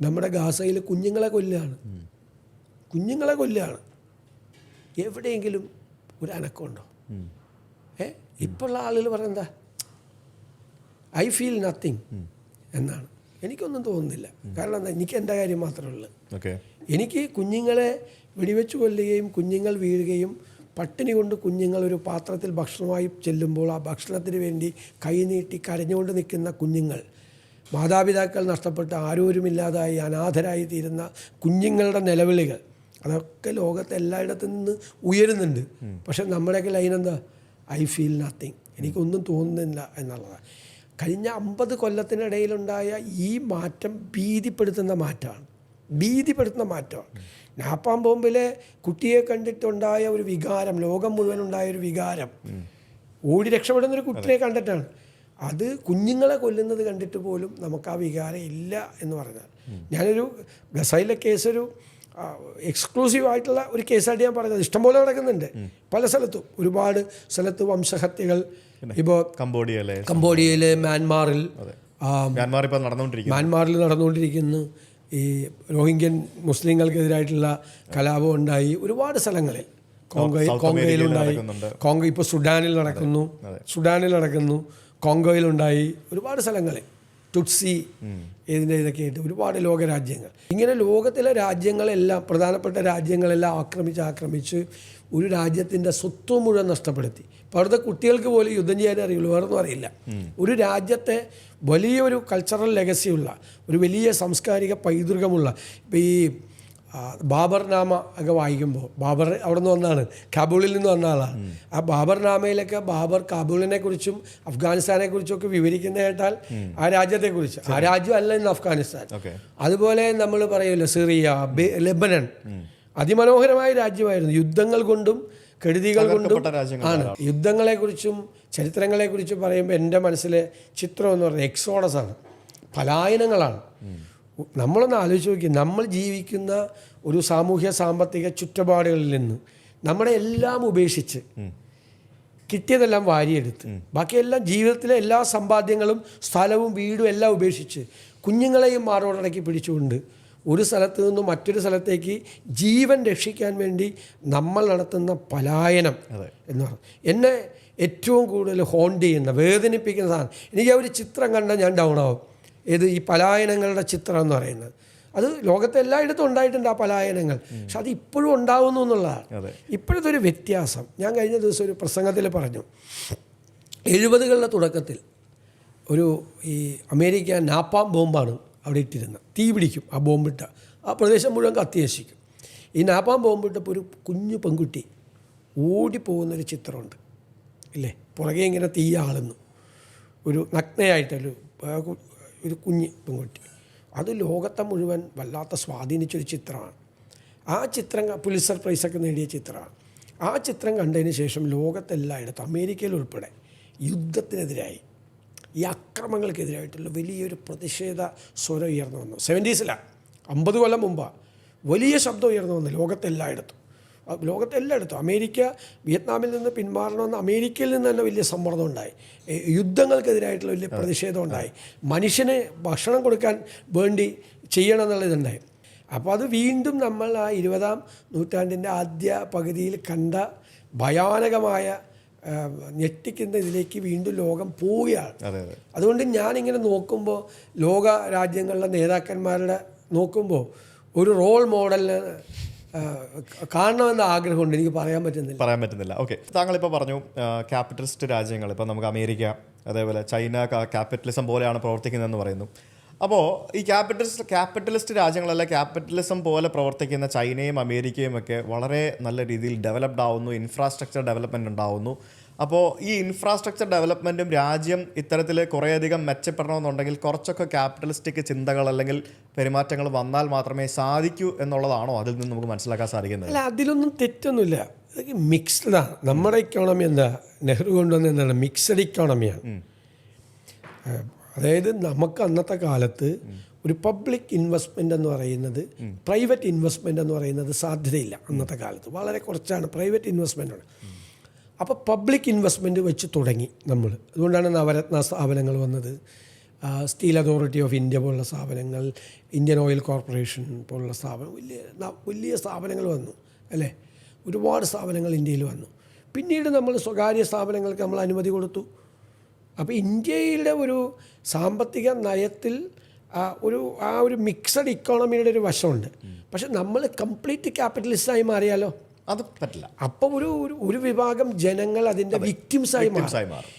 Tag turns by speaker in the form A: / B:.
A: നമ്മുടെ ഗാസയിൽ കുഞ്ഞുങ്ങളെ കൊല്ലുകയാണ്. കുഞ്ഞുങ്ങളെ കൊല്ലുകയാണ്. എവിടെയെങ്കിലും ഒരു അനക്കമുണ്ടോ? ഏ? ഇപ്പോഴുള്ള ആളുകൾ പറയുന്നതാ ഐ ഫീൽ നത്തിങ് എന്നാണ്. എനിക്കൊന്നും തോന്നുന്നില്ല. കാരണം എന്താ? എനിക്ക് എന്റെ കാര്യം മാത്രമേ ഉള്ളൂ. എനിക്ക് കുഞ്ഞുങ്ങളെ വെടിവെച്ച് കൊല്ലുകയും കുഞ്ഞുങ്ങൾ വീഴുകയും പട്ടിണി കൊണ്ട് കുഞ്ഞുങ്ങൾ ഒരു പാത്രത്തിൽ ഭക്ഷണമായി ചെല്ലുമ്പോൾ ആ ഭക്ഷണത്തിന് വേണ്ടി കൈനീട്ടി കരഞ്ഞുകൊണ്ട് നിൽക്കുന്ന കുഞ്ഞുങ്ങൾ മാതാപിതാക്കൾ നഷ്ടപ്പെട്ട് ആരോരുമില്ലാതായി അനാഥരായി തീരുന്ന കുഞ്ഞുങ്ങളുടെ നിലവിളികൾ അതൊക്കെ ലോകത്തെ എല്ലായിടത്തു നിന്ന് ഉയരുന്നുണ്ട്. പക്ഷെ നമ്മുടെയൊക്കെ ലൈൻ എന്താ? ഐ ഫീൽ നത്തിങ് എനിക്കൊന്നും തോന്നുന്നില്ല എന്നുള്ളതാണ്. കഴിഞ്ഞ അമ്പത് കൊല്ലത്തിനിടയിലുണ്ടായ ഈ മാറ്റം ഭീതിപ്പെടുത്തുന്ന മാറ്റമാണ്. ഭീതിപ്പെടുത്തുന്ന മാറ്റമാണ്. നാപ്പാം ബോംബിലെ കുട്ടിയെ കണ്ടിട്ടുണ്ടായ ഒരു വികാരം ലോകം മുഴുവൻ ഉണ്ടായ ഒരു വികാരം. ഓടി രക്ഷപ്പെടുന്ന ഒരു കുട്ടിയെ കണ്ടിട്ടാണ്. അത് കുഞ്ഞുങ്ങളെ കൊല്ലുന്നത് കണ്ടിട്ട് പോലും നമുക്ക് ആ വികാരം ഇല്ല എന്ന് പറഞ്ഞാൽ. ഞാനൊരു ഗസൈലെ കേസൊരു എക്സ്ക്ലൂസീവ് ആയിട്ടുള്ള ഒരു കേസായിട്ട് ഞാൻ പറഞ്ഞത് ഇഷ്ടംപോലെ നടക്കുന്നുണ്ട്. പല സ്ഥലത്തും. ഒരുപാട് സ്ഥലത്ത് വംശഹത്യകൾ. ഇപ്പോൾ
B: കംബോഡിയയിലെ
A: കംബോഡിയയിൽ മ്യാൻമാറിൽ
B: മ്യാൻമാർ ഇപ്പോൾ നടന്നുകൊണ്ടിരിക്കുന്നു.
A: മ്യാൻമാറിൽ നടന്നുകൊണ്ടിരിക്കുന്നു. ഈ റോഹിംഗ്യൻ മുസ്ലിങ്ങൾക്കെതിരായിട്ടുള്ള കലാപം ഉണ്ടായി ഒരുപാട് സ്ഥലങ്ങളിൽ. കോങ്കോയിൽ കോങ്കോയിലുണ്ടായി. കോങ്കോ ഇപ്പോൾ സുഡാനിൽ നടക്കുന്നു. സുഡാനിൽ നടക്കുന്നു. കോങ്കോയിലുണ്ടായി ഒരുപാട് സ്ഥലങ്ങളിൽ ടുട്സി ഇതിന്റെ ഇതൊക്കെ ആയിട്ട് ഒരുപാട് ലോകരാജ്യങ്ങൾ. ഇങ്ങനെ ലോകത്തിലെ രാജ്യങ്ങളെല്ലാം പ്രധാനപ്പെട്ട രാജ്യങ്ങളെല്ലാം ആക്രമിച്ച് ആക്രമിച്ച് ഒരു രാജ്യത്തിന്റെ സ്വത്ത് മുഴുവൻ നഷ്ടപ്പെടുത്തി. അപ്പോൾ അവിടുത്തെ കുട്ടികൾക്ക് പോലും യുദ്ധം ചെയ്യാൻ അറിയുള്ളൂ വേറൊന്നും അറിയില്ല. ഒരു രാജ്യത്തെ വലിയൊരു കൾച്ചറൽ ലെഗസിയുള്ള ഒരു വലിയ സാംസ്കാരിക പൈതൃകമുള്ള ഇപ്പോൾ ഈ ബാബർ നാമ ഒക്കെ വായിക്കുമ്പോൾ ബാബർ അവിടെ നിന്ന് വന്നാണ് കാബൂളിൽ നിന്ന് വന്ന ആളാണ് ആ ബാബർ നാമയിലൊക്കെ ബാബർ കാബൂളിനെ കുറിച്ചും അഫ്ഗാനിസ്ഥാനെ കുറിച്ചും ഒക്കെ വിവരിക്കുന്ന കേട്ടാൽ ആ രാജ്യത്തെക്കുറിച്ച് ആ രാജ്യം അല്ല ഇന്ന് അഫ്ഗാനിസ്ഥാൻ. അതുപോലെ നമ്മൾ പറയുമല്ലോ സിറിയ ലെബനൻ. അതിമനോഹരമായ രാജ്യമായിരുന്നു. യുദ്ധങ്ങൾ കൊണ്ടും കെടുതികൾ കൊണ്ടും
B: ആണ് യുദ്ധങ്ങളെ
A: ആണ്. യുദ്ധങ്ങളെക്കുറിച്ചും ചരിത്രങ്ങളെക്കുറിച്ചും പറയുമ്പോൾ എന്റെ മനസ്സിലെ ചിത്രം എന്ന് പറഞ്ഞാൽ എക്സോഡസ് ആണ്. പലായനങ്ങളാണ്. നമ്മളൊന്ന് ആലോചിച്ച് നോക്കി നമ്മൾ ജീവിക്കുന്ന ഒരു സാമൂഹ്യ സാമ്പത്തിക ചുറ്റുപാടുകളിൽ നിന്ന് നമ്മുടെ എല്ലാം ഉപേക്ഷിച്ച് കിട്ടിയതെല്ലാം വാരിയെടുത്ത് ബാക്കിയെല്ലാം ജീവിതത്തിലെ എല്ലാ സമ്പാദ്യങ്ങളും സ്ഥലവും വീടും എല്ലാം ഉപേക്ഷിച്ച് കുഞ്ഞുങ്ങളെയും മാറോടക്കി പിടിച്ചുകൊണ്ട് ഒരു സ്ഥലത്ത് നിന്ന് മറ്റൊരു സ്ഥലത്തേക്ക് ജീവൻ രക്ഷിക്കാൻ വേണ്ടി നമ്മൾ നടത്തുന്ന പലായനം എന്ന് പറഞ്ഞു എന്നെ ഏറ്റവും കൂടുതൽ ഹോണ്ട് ചെയ്യുന്ന വേദനിപ്പിക്കുന്ന സാധനം. എനിക്ക് ആ ഒരു ചിത്രം കണ്ടാൽ ഞാൻ ഡൗൺ ആവും. ഏത് ഈ പലായനങ്ങളുടെ ചിത്രം എന്ന് പറയുന്നത്. അത് ലോകത്തെ എല്ലായിടത്തും ഉണ്ടായിട്ടുണ്ട് ആ പലായനങ്ങൾ. പക്ഷെ അത് ഇപ്പോഴും ഉണ്ടാവുന്നു എന്നുള്ളതാണ്. ഇപ്പോഴത്തെ ഒരു വ്യത്യാസം. ഞാൻ കഴിഞ്ഞ ദിവസം ഒരു പ്രസംഗത്തിൽ പറഞ്ഞു. എഴുപതുകളുടെ തുടക്കത്തിൽ ഒരു ഈ അമേരിക്ക നാപ്പാം ബോംബാണ് അവിടെ ഇട്ടിരുന്നത്. തീ പിടിക്കും ആ ബോംബിട്ട ആ പ്രദേശം മുഴുവൻ കത്തിയശിക്കും. ഈ നാപ്പാം ബോംബിട്ടപ്പോൾ ഒരു കുഞ്ഞു പെൺകുട്ടി ഓടിപ്പോകുന്നൊരു ചിത്രമുണ്ട്. ഇല്ലേ? പുറകെ ഇങ്ങനെ തീയാളുന്നു ഒരു നഗ്നയായിട്ടൊരു ഒരു കുഞ്ഞ് പെൺകുട്ടി. അത് ലോകത്തെ മുഴുവൻ വല്ലാത്ത സ്വാധീനിച്ചൊരു ചിത്രമാണ്. ആ ചിത്രം പുലിസർ പ്രൈസൊക്കെ നേടിയ ചിത്രമാണ്. ആ ചിത്രം കണ്ടതിന് ശേഷം ലോകത്തെല്ലായിടത്തും അമേരിക്കയിൽ ഉൾപ്പെടെ യുദ്ധത്തിനെതിരായി ഈ അക്രമങ്ങൾക്കെതിരായിട്ടുള്ള വലിയൊരു പ്രതിഷേധ സ്വരം ഉയർന്നു വന്നു. സെവന്റീസിലാണ് അമ്പത് കൊല്ലം മുമ്പാണ് വലിയ ശബ്ദം ഉയർന്നു വന്നു ലോകത്തെല്ലായിടത്തും. ആ ലോകത്തെല്ലായിടത്തും അമേരിക്ക വിയറ്റ്നാമിൽ നിന്ന് പിന്മാറണമെന്ന് അമേരിക്കയിൽ നിന്ന് തന്നെ വലിയ സമ്മർദ്ദം ഉണ്ടായി. യുദ്ധങ്ങൾക്കെതിരായിട്ടുള്ള വലിയ പ്രതിഷേധം ഉണ്ടായി. മനുഷ്യന് ഭക്ഷണം കൊടുക്കാൻ വേണ്ടി ചെയ്യണം എന്നുള്ളതുണ്ടായി അപ്പോൾ അത് വീണ്ടും നമ്മൾ ആ ഇരുപതാം നൂറ്റാണ്ടിന്റെ ആദ്യ പകുതിയിൽ കണ്ട ഭയാനകമായ ഞെട്ടിക്കുന്ന ഇതിലേക്ക് വീണ്ടും ലോകം പോവുകയാണ്.
B: അതെ അതെ.
A: അതുകൊണ്ട് ഞാനിങ്ങനെ നോക്കുമ്പോൾ ലോക രാജ്യങ്ങളിലെ നേതാക്കന്മാരുടെ നോക്കുമ്പോൾ ഒരു റോൾ മോഡലിന് കാണണമെന്ന ആഗ്രഹമുണ്ട്. എനിക്ക് പറയാൻ പറ്റുന്നില്ല.
B: പറയാൻ പറ്റുന്നില്ല. ഓക്കെ താങ്കളിപ്പോൾ പറഞ്ഞു ക്യാപിറ്റലിസ്റ്റ് രാജ്യങ്ങൾ ഇപ്പോൾ നമുക്ക് അമേരിക്ക അതേപോലെ ചൈന ക്യാപിറ്റലിസം പോലെയാണ് പ്രവർത്തിക്കുന്നതെന്ന് പറയുന്നു. അപ്പോൾ ഈ ക്യാപിറ്റലിസ്റ്റ് ക്യാപിറ്റലിസ്റ്റ് രാജ്യങ്ങളല്ല ക്യാപിറ്റലിസം പോലെ പ്രവർത്തിക്കുന്ന ചൈനയും അമേരിക്കയും ഒക്കെ വളരെ നല്ല രീതിയിൽ ഡെവലപ്ഡ് ആവുന്നു. ഇൻഫ്രാസ്ട്രക്ചർ ഡെവലപ്മെന്റ് ഉണ്ടാവുന്നു. അപ്പോൾ ഈ ഇൻഫ്രാസ്ട്രക്ചർ ഡെവലപ്മെന്റും രാജ്യം ഇത്തരത്തിൽ കുറേയധികം മെച്ചപ്പെടണമെന്നുണ്ടെങ്കിൽ കുറച്ചൊക്കെ ക്യാപിറ്റലിസ്റ്റിക് ചിന്തകൾ അല്ലെങ്കിൽ പെരുമാറ്റങ്ങൾ വന്നാൽ മാത്രമേ സാധിക്കൂ എന്നുള്ളതാണോ അതിൽ നിന്ന് നമുക്ക് മനസ്സിലാക്കാൻ സാധിക്കുന്നത്?
A: അല്ല അതിലൊന്നും തെറ്റൊന്നുമില്ല. മിക്സ്ഡാണ് നമ്മുടെ ഇക്കോണമി എന്താ? നെഹ്റു കൊണ്ടുവന്ന എന്താണ്? മിക്സഡ് ഇക്കോണമിയാണ് അതായത് നമുക്ക് അന്നത്തെ കാലത്ത് ഒരു പബ്ലിക് ഇൻവെസ്റ്റ്മെന്റ് എന്ന് പറയുന്നത് പ്രൈവറ്റ് ഇൻവെസ്റ്റ്മെന്റ് എന്ന് പറയുന്നത് സാധ്യതയില്ല അന്നത്തെ കാലത്ത്. വളരെ കുറച്ചാണ്. പ്രൈവറ്റ് ഇൻവെസ്റ്റ്മെന്റ് ആണ്. അപ്പോൾ പബ്ലിക് ഇൻവെസ്റ്റ്മെന്റ് വെച്ച് തുടങ്ങി നമ്മൾ അതുകൊണ്ടാണ് നവരത്ന സ്ഥാപനങ്ങൾ വന്നത്. സ്റ്റീൽ അതോറിറ്റി ഓഫ് ഇന്ത്യ പോലുള്ള സ്ഥാപനങ്ങൾ ഇന്ത്യൻ ഓയിൽ കോർപ്പറേഷൻ പോലുള്ള സ്ഥാപനം വലിയ വലിയ സ്ഥാപനങ്ങൾ വന്നു അല്ലേ? ഒരുപാട് സ്ഥാപനങ്ങൾ ഇന്ത്യയിൽ വന്നു. പിന്നീട് നമ്മൾ സ്വകാര്യ സ്ഥാപനങ്ങൾക്ക് നമ്മൾ അനുമതി കൊടുത്തു. അപ്പോൾ ഇന്ത്യയുടെ ഒരു സാമ്പത്തിക നയത്തിൽ ഒരു ആ ഒരു മിക്സഡ് ഇക്കോണമിയുടെ ഒരു വശമുണ്ട്. പക്ഷെ നമ്മൾ കംപ്ലീറ്റ് ക്യാപിറ്റലിസ്റ്റായി മാറിയാലോ?
B: അത് പറ്റില്ല.
A: അപ്പോൾ ഒരു ഒരു- വിഭാഗം ജനങ്ങൾ അതിന്റെ വിക്ടിംസായി
B: മാറും.